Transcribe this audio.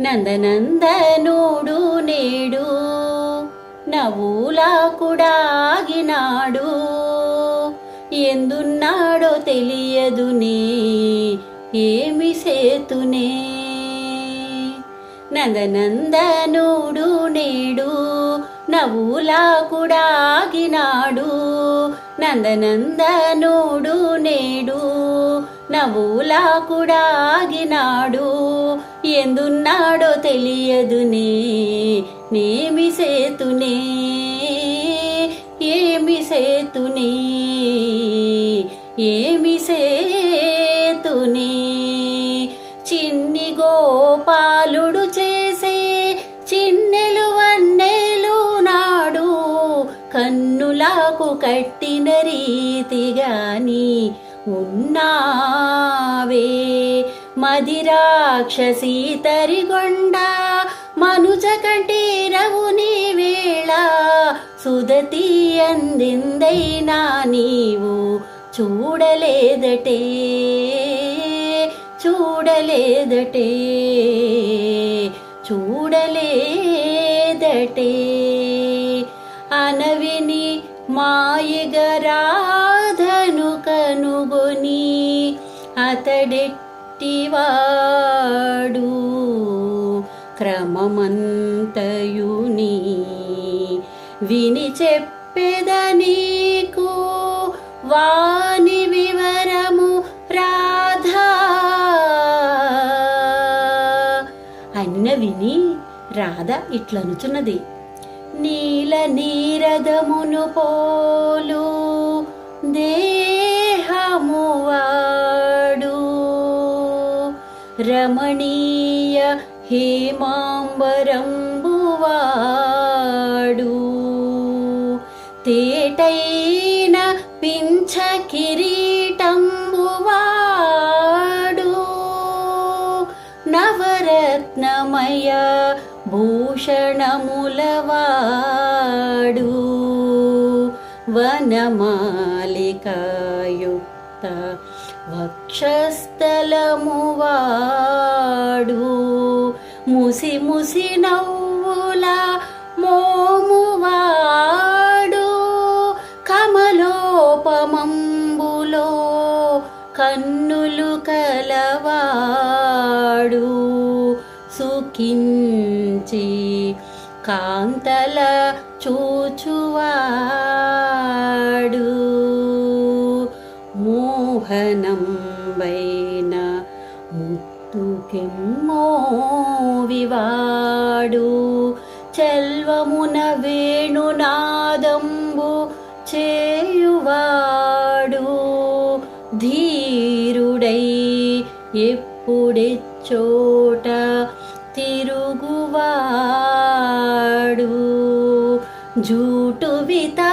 నందనందనుడు నేడు నవ్వులాకుడాగినాడు. కూడా ఆగినాడు ఎందున్నాడో తెలియదునే ఏమి సేతునే. నందనందనుడు నేడు నవ్వులాకుడాగినాడు. కూడా ఆగినాడు నందనందనుడు నేడు నవ్వులా కూడా ఆగినాడు ఎందున్నాడో తెలియదునే నేమి సేతునే ఏమి సేతునే ఏమి సేతునే. చిన్ని గోపాలుడు చేసే చిన్నెలు వన్నెలు నాడు కన్నులకు కట్టిన రీతిగాని ఉన్నావే. మదిరాక్షసి తరిగొండ మనుజ కంఠీరవుని వేళ సుదతి అందిందైనా నీవు చూడలేదటే చూడలేదటే చూడలేదటే. అనవిని మాయగరా అతడెట్టివాడు క్రమమంతయుని విని చెప్పెదనీకు వాని వివరము రాధా. అన్న విని రాధ ఇట్లనుచున్నది. నీల నీరదమును పోలు దే रमणीय हेमाम्बरम्बुवाडु तेटैन पिञ्छकिरीटम्बुवाडु नवरत्नमय भूषणमुलवाडु। वनमालिकायुक्ता వక్షస్థలమువాడు ముసి ముసి నవ్వుల మోమువాడు కమలోపమంబులో కన్నులు కలవాడు. సుఖించి కాంతల చూచువాడు. మోహనంబైన ముత్తుకెమ్మోవివాడు చెల్వమున వేణునాదంబు చేయువాడు. ధీరుడై ఎప్పుడెచ్చోట తిరుగువాడు. జూటు వితా